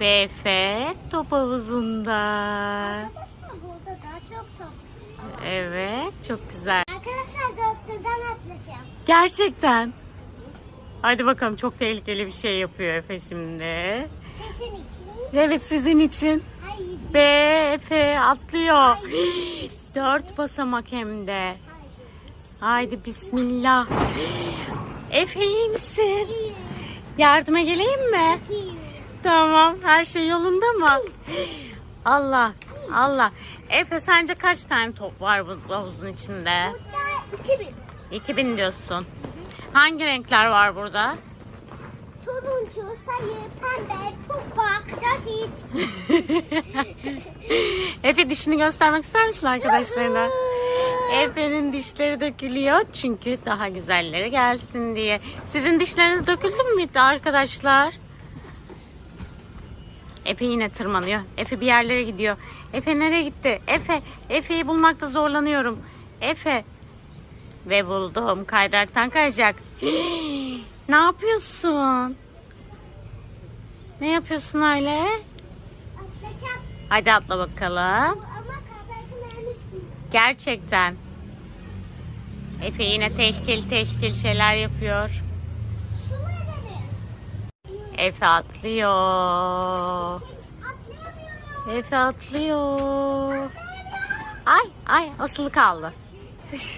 Efe top havuzunda. Burada daha çok top. Evet çok güzel. Arkadaşlar dörtlüden atlayacağım. Gerçekten. Hadi bakalım çok tehlikeli bir şey yapıyor Efe şimdi. Sesin için. Evet sizin için. Hayır. Efe atlıyor. Dört basamak hem de. Hayır. Haydi bismillah. Efe iyi misin? İyi. Yardıma geleyim mi? İyi. Tamam. Her şey yolunda mı? Allah. Allah. Efe sence kaç tane top var bu havuzun içinde? Burada 2000. 2000 diyorsun. Hangi renkler var burada? Turuncu, sayı, pembe, toprak, gatit. Efe dişini göstermek ister misin arkadaşlarına? Efe'nin dişleri dökülüyor çünkü daha güzelleri gelsin diye. Sizin dişleriniz döküldü mü arkadaşlar? Efe yine tırmanıyor. Efe bir yerlere gidiyor. Efe nereye gitti? Efe, Efe'yi bulmakta zorlanıyorum. Efe. Ve buldum. Kaydıraktan kayacak. ne yapıyorsun? Ne yapıyorsun öyle? Atlayacağım. Hadi atla bakalım. Gerçekten. Efe yine tehlikeli tehlikeli şeyler yapıyor. Efe atlıyor. Efe atlıyor. Ay ay asılı kaldı.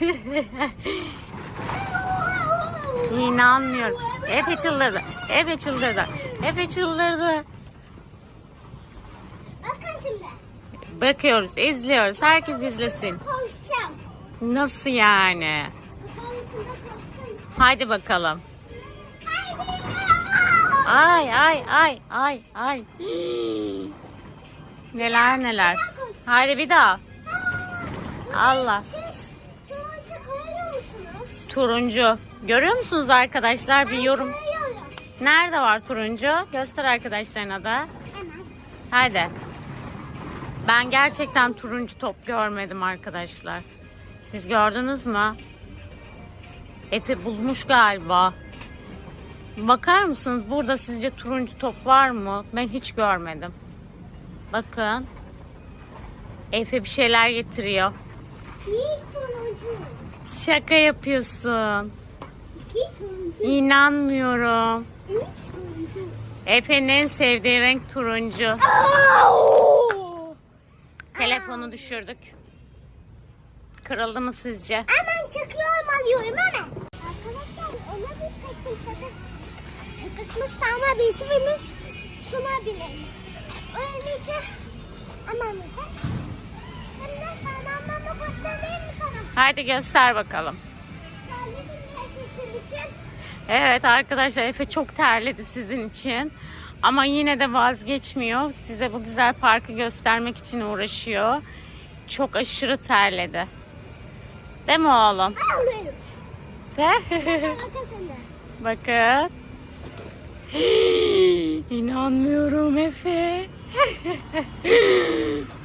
İnanmıyorum. Efe çıldırdı. Efe çıldırdı. Efe çıldırdı. Bakın şimdi. Bakıyoruz, izliyoruz. Herkes izlesin. Nasıl yani? Haydi bakalım. Haydi. Ay ay ay ay ay. Neler neler. Haydi bir daha. Allah. Turuncu. Görüyor musunuz arkadaşlar bir yorum. Nerede var turuncu? Göster arkadaşlarına da. Hadi. Ben gerçekten turuncu top görmedim arkadaşlar. Siz gördünüz mü? Efe bulmuş galiba. Bakar mısınız? Burada sizce turuncu top var mı? Ben hiç görmedim. Bakın. Efe bir şeyler getiriyor. Şaka yapıyorsun. İnanmıyorum. Efe'nin en sevdiği renk turuncu. Telefonu düşürdük. Kırıldı mı sizce? Hemen çıkıyorum alıyorum hemen. Ama biz birimiz suna binelim. Öylece aman yeter. Sen de sağdan mı göstereyim mi sana? Haydi göster bakalım. Evet arkadaşlar Efe çok terledi sizin için. Ama yine de vazgeçmiyor. Size bu güzel parkı göstermek için uğraşıyor. Çok aşırı terledi. Değil mi oğlum? De. Bakın. İnanmıyorum Efe.